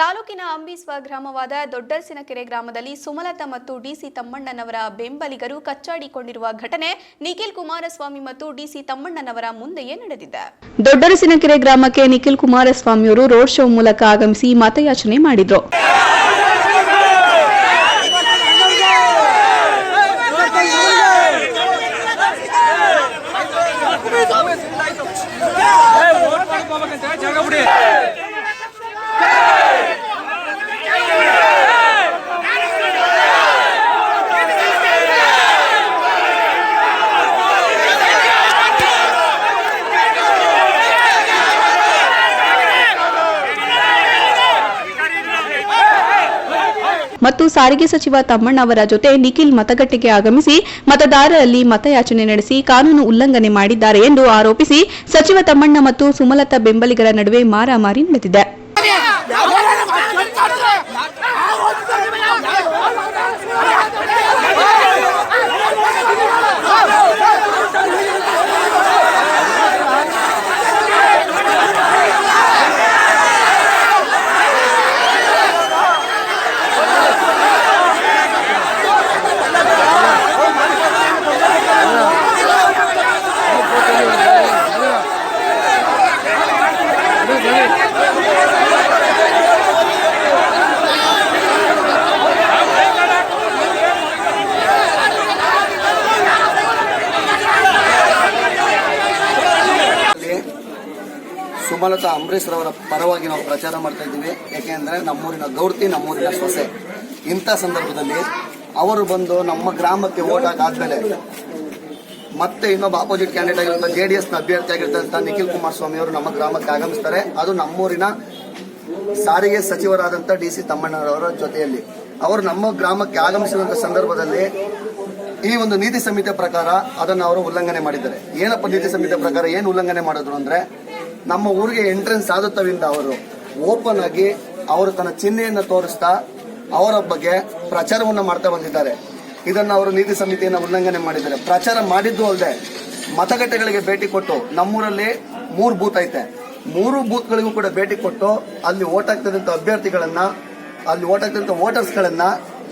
ತಾಲೂಕಿನ ಅಂಬಿ ಸ್ವಗ್ರಾಮವಾದ ದೊಡ್ಡರಸಿನಕೆರೆ ಗ್ರಾಮದಲ್ಲಿ ಸುಮಲತಾ ಮತ್ತು ಡಿಸಿ ತಮ್ಮಣ್ಣನವರ ಬೆಂಬಲಿಗರು ಕಚ್ಚಾಡಿಕೊಂಡಿರುವ ಘಟನೆ ನಿಖಿಲ್ ಕುಮಾರಸ್ವಾಮಿ ಮತ್ತು ಡಿಸಿ ತಮ್ಮಣ್ಣನವರ ಮುಂದೆಯೇ ನಡೆದಿದೆ. ದೊಡ್ಡರಸಿನಕೆರೆ ಗ್ರಾಮಕ್ಕೆ ನಿಖಿಲ್ ಕುಮಾರಸ್ವಾಮಿಯವರು ರೋಡ್ ಶೋ ಮೂಲಕ ಆಗಮಿಸಿ ಮತಯಾಚನೆ ಮಾಡಿದ್ರು. ಸಾರಿಗೆ ಸಚಿವ ತಮ್ಮಣ್ಣ ಅವರ ಜೊತೆ ನಿಖಿಲ್ ಮತಗಟ್ಟೆಗೆ ಆಗಮಿಸಿ ಮತದಾರರಲ್ಲಿ ಮತಯಾಚನೆ ನಡೆಸಿ ಕಾನೂನು ಉಲ್ಲಂಘನೆ ಮಾಡಿದ್ದಾರೆ ಎಂದು ಆರೋಪಿಸಿ ಸಚಿವ ತಮ್ಮಣ್ಣ ಮತ್ತು ಸುಮಲತಾ ಬೆಂಬಲಿಗರ ನಡುವೆ ಮಾರಾಮಾರಿ ನಡೆದಿದೆ. ಸುಮಲತಾ ಅಂಬರೀಶ್ ರವರ ಪರವಾಗಿ ನಾವು ಪ್ರಚಾರ ಮಾಡ್ತಾ ಇದ್ದೀವಿ. ಯಾಕೆಂದ್ರೆ ನಮ್ಮೂರಿನ ಗೌರ್ತಿ ನಮ್ಮೂರಿನ ಸೊಸೆ. ಇಂಥ ಸಂದರ್ಭದಲ್ಲಿ ಅವರು ಬಂದು ನಮ್ಮ ಗ್ರಾಮಕ್ಕೆ ಓಟ್ ಹಾಕಾದ್ಮೇಲೆ ಮತ್ತೆ ಇನ್ನೊಬ್ಬ ಆಪೋಸಿಟ್ ಕ್ಯಾಂಡಿಡೇಟ್ ಆಗಿರುವಂಥ ಜೆ ಡಿ ಎಸ್ನ ಅಭ್ಯರ್ಥಿ ಆಗಿರ್ತಂತ ನಿಖಿಲ್ ಕುಮಾರಸ್ವಾಮಿ ಅವರು ನಮ್ಮ ಗ್ರಾಮಕ್ಕೆ ಆಗಮಿಸ್ತಾರೆ. ಅದು ನಮ್ಮೂರಿನ ಸಾರಿಗೆ ಸಚಿವರಾದಂಥ ಡಿ ಸಿ ತಮ್ಮಣ್ಣರವರ ಜೊತೆಯಲ್ಲಿ. ಅವರು ನಮ್ಮ ಗ್ರಾಮಕ್ಕೆ ಆಗಮಿಸಿರುವಂತ ಸಂದರ್ಭದಲ್ಲಿ ಈ ಒಂದು ನೀತಿ ಸಂಹಿತೆ ಪ್ರಕಾರ ಅದನ್ನು ಅವರು ಉಲ್ಲಂಘನೆ ಮಾಡಿದ್ದಾರೆ. ಏನಪ್ಪ ನೀತಿ ಸಂಹಿತೆ ಪ್ರಕಾರ ಏನು ಉಲ್ಲಂಘನೆ ಮಾಡಿದ್ರು ಅಂದ್ರೆ ನಮ್ಮ ಊರಿಗೆ ಎಂಟ್ರೆನ್ಸ್ ಆದತ್ತವಿಂದ ಅವರು ಓಪನ್ ಆಗಿ ಅವರು ತನ್ನ ಚಿಹ್ನೆಯನ್ನು ತೋರಿಸ್ತಾ ಅವರ ಬಗ್ಗೆ ಪ್ರಚಾರವನ್ನು ಮಾಡ್ತಾ ಬಂದಿದ್ದಾರೆ. ಇದನ್ನು ಅವರು ನೀತಿ ಸಮಿತಿಯನ್ನು ಉಲ್ಲಂಘನೆ ಮಾಡಿದ್ದಾರೆ. ಪ್ರಚಾರ ಮಾಡಿದ್ದು ಅಲ್ಲದೆ ಮತಗಟ್ಟೆಗಳಿಗೆ ಭೇಟಿ ಕೊಟ್ಟು ನಮ್ಮೂರಲ್ಲಿ ಮೂರು ಬೂತ್ ಐತೆ. ಮೂರು ಬೂತ್ಗಳಿಗೂ ಕೂಡ ಭೇಟಿ ಕೊಟ್ಟು ಅಲ್ಲಿ ಓಟ್ ಆಗ್ತದಂತ ಅಭ್ಯರ್ಥಿಗಳನ್ನ, ಅಲ್ಲಿ ಓಟ್ ಆಗ್ತದಂತ ವೋಟರ್ಸ್ಗಳನ್ನ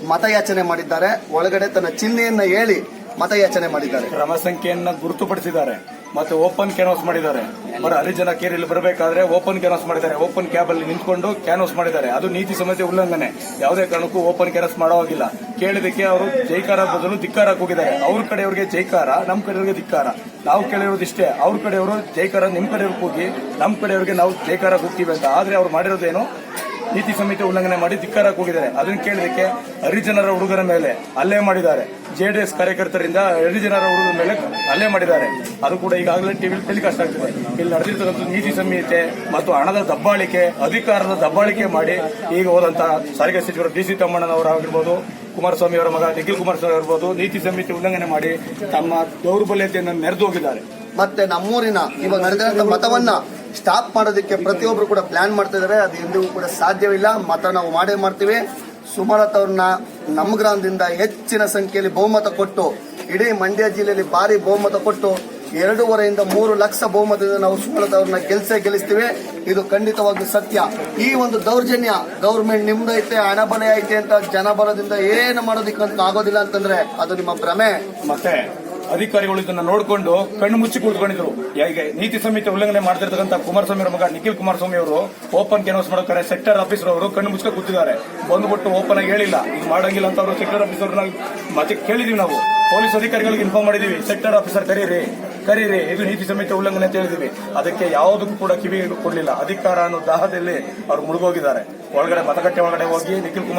ಮತಯಾಚನೆ ಮಾಡಿದ್ದಾರೆ. ಒಳಗಡೆ ತನ್ನ ಚಿಹ್ನೆಯನ್ನ ಹೇಳಿ ಮತಯಾಚನೆ ಮಾಡಿದ್ದಾರೆ. ಕ್ರಮ ಸಂಖ್ಯೆಯನ್ನ ಗುರುತುಪಡಿಸಿದ್ದಾರೆ. ಮತ್ತೆ ಓಪನ್ ಕ್ಯಾನ್ವಾಸ್ ಮಾಡಿದ್ದಾರೆ. ಬರ ಹರಿಜನ ಕೇರಿಯಲ್ಲಿ ಬರಬೇಕಾದ್ರೆ ಓಪನ್ ಕ್ಯಾನ್ವಾಸ್ ಮಾಡಿದ್ದಾರೆ. ಓಪನ್ ಕ್ಯಾಬ್ ಅಲ್ಲಿ ನಿಂತ್ಕೊಂಡು ಕ್ಯಾನ್ವಾಸ್ ಮಾಡಿದ್ದಾರೆ. ಅದು ನೀತಿ ಸಮಸ್ಯೆ ಉಲ್ಲಂಘನೆ. ಯಾವುದೇ ಕಾರಣಕ್ಕೂ ಓಪನ್ ಕ್ಯಾನ್ವಾಸ್ ಮಾಡೋವಾಗಿಲ್ಲ. ಕೇಳಿದಕ್ಕೆ ಅವರು ಜೈಕಾರ ಬದಲು ಧಿಕ್ಕಾರ ಹೋಗಿದ್ದಾರೆ ಅವ್ರ ಕಡೆಯವ್ರಿಗೆ ಜೈಕಾರ ನಮ್ಮ ಕಡೆಯವ್ರಿಗೆ ಧಿಕ್ಕಾರ. ನಾವು ಕೇಳಿರೋದು ಇಷ್ಟೇ ಅವ್ರ ಕಡೆಯವರು ಜೈಕಾರ ನಿಮ್ಮ ಕಡೆಯವ್ರಿಗೆ ಹೋಗಿ ನಮ್ಮ ಕಡೆಯವ್ರಿಗೆ ನಾವು ಜೈಕಾರ ಹೋಗ್ತೀವಿ ಅಂತ. ಆದ್ರೆ ಅವ್ರು ಮಾಡಿರೋದೇನು? ನೀತಿ ಸಂಹಿತೆ ಉಲ್ಲಂಘನೆ ಮಾಡಿ ಧಿಕ್ಕಾರ ಹೋಗಿದ್ದಾರೆ. ಅದನ್ನು ಕೇಳಿದಕ್ಕೆ ಹರಿಜನರ ಹುಡುಗರ ಮೇಲೆ ಹಲ್ಲೆ ಮಾಡಿದ್ದಾರೆ. ಜೆಡಿಎಸ್ ಕಾರ್ಯಕರ್ತರಿಂದ ಹರಿಜನರ ಹುಡುಗರ ಮೇಲೆ ಹಲ್ಲೆ ಮಾಡಿದ್ದಾರೆ. ಅದು ಕೂಡ ಈಗಾಗಲೇ ಟಿವಿ ಟೆಲಿಕಾಸ್ಟ್ ಆಗ್ತಿದೆ. ಇಲ್ಲಿ ನಡೆದಿರ್ತಕ್ಕಂಥ ನೀತಿ ಸಂಹಿತೆ ಮತ್ತು ಹಣದ ದಬ್ಬಾಳಿಕೆ, ಅಧಿಕಾರದ ದಬ್ಬಾಳಿಕೆ ಮಾಡಿ ಈಗ ಹೋದಂತಹ ಸಾರಿಗೆ ಸಚಿವರು ಡಿ ಸಿ ತಮ್ಮಣ್ಣನವರಾಗಿರ್ಬೋದು ಕುಮಾರಸ್ವಾಮಿ ಅವರ ಮಗ ನಿಖಿಲ್ ಕುಮಾರಸ್ವಾಮಿ ಇರ್ಬೋದು ನೀತಿ ಸಂಹಿತೆ ಉಲ್ಲಂಘನೆ ಮಾಡಿ ತಮ್ಮ ದೌರ್ಬಲ್ಯತೆಯನ್ನು ಮೆರೆದು ಹೋಗಿದ್ದಾರೆ ಮತ್ತೆ ನಮ್ಮೂರಿನ ಇವಾಗ ನಡೆದಿರುವಂತಹ ಮತವನ್ನ ಸ್ಟಾಪ್ ಮಾಡೋದಕ್ಕೆ ಪ್ರತಿಯೊಬ್ಬರು ಕೂಡ ಪ್ಲಾನ್ ಮಾಡ್ತಾ ಇದಾರೆ. ಅದು ಎಂದಿಗೂ ಕೂಡ ಸಾಧ್ಯವಿಲ್ಲ. ಮತ ನಾವು ಮಾಡೇ ಮಾಡ್ತೀವಿ. ಸುಮಲತಾ ಅವ್ರನ್ನ ನಮ್ಮ ಗ್ರಾಮದಿಂದ ಹೆಚ್ಚಿನ ಸಂಖ್ಯೆಯಲ್ಲಿ ಬಹುಮತ ಕೊಟ್ಟು, ಇಡೀ ಮಂಡ್ಯ ಜಿಲ್ಲೆಯಲ್ಲಿ ಭಾರಿ ಬಹುಮತ ಕೊಟ್ಟು, ಎರಡೂವರೆಯಿಂದ ಮೂರು ಲಕ್ಷ ಬಹುಮತದಿಂದ ನಾವು ಸುಮಲತಾ ಅವ್ರನ್ನ ಗೆಲ್ಸೇ ಗೆಲ್ಲಿಸ್ತೀವಿ. ಇದು ಖಂಡಿತವಾಗಿ ಸತ್ಯ. ಈ ಒಂದು ದೌರ್ಜನ್ಯ ಗೌರ್ಮೆಂಟ್ ನಿಮ್ದೈತೆ ಹಣಬಲ ಐತೆ ಅಂತ ಜನಬಲದಿಂದ ಏನು ಮಾಡೋದಕ್ಕೆ ಆಗೋದಿಲ್ಲ ಅಂತಂದ್ರೆ ಅದು ನಿಮ್ಮ ಭ್ರಮೆ. ಮತ್ತೆ ಅಧಿಕಾರಿಗಳು ಇದನ್ನ ನೋಡಿಕೊಂಡು ಕಣ್ಣು ಮುಚ್ಚಿ ಕೂತ್ಕೊಂಡಿದ್ರು. ಹೇಗೆ ನೀತಿ ಸಂಹಿತೆ ಉಲ್ಲಂಘನೆ ಮಾಡ್ತಿರ್ತಕ್ಕಂಥ ಕುಮಾರಸ್ವಾಮಿ ಅವರ ಮಗ ನಿಖಿಲ್ ಕುಮಾರಸ್ವಾಮಿ ಅವರು ಓಪನ್ ಕ್ಯಾನ್ವಾಸ್ ಮಾಡೋಕ್ಕಾರೆ ಸೆಕ್ಟರ್ ಆಫೀಸರ್ ಅವರು ಕಣ್ಣು ಮುಚ್ಚಿ ಕೂತಿದ್ದಾರೆ. ಬಂದ್ಬಿಟ್ಟು ಓಪನ್ ಆಗಿ ಹೇಳಿಲ್ಲ. ಇದು ಮಾಡಂಗಿಲ್ಲ ಅಂತ ಅವರು ಸೆಕ್ಟರ್ ಆಫೀಸರ್ ಮತ್ತೆ ಕೇಳಿದೀವಿ ನಾವು. ಪೊಲೀಸ್ ಅಧಿಕಾರಿಗಳಿಗೆ ಇನ್ಫಾರ್ಮ್ ಮಾಡಿದೀವಿ. ಸೆಕ್ಟರ್ ಆಫೀಸರ್ ಕರೀರಿ ಕರೀರಿ. ಇದು ನೀತಿ ಸಂಹಿತೆ ಉಲ್ಲಂಘನೆ ಅಂತ ಹೇಳಿದೀವಿ. ಅದಕ್ಕೆ ಯಾವುದಕ್ಕೂ ಕೂಡ ಕಿವಿ ಕೊಡಲಿಲ್ಲ. ಅಧಿಕಾರ ಅನ್ನೋ ದಾಹದಲ್ಲಿ ಅವರು ಮುಳುಗೋಗಿದ್ದಾರೆ. ಒಳಗಡೆ ಮತಗಟ್ಟೆ ಒಳಗಡೆ ಹೋಗಿ ನಿಖಿಲ್ ಕುಮಾರ್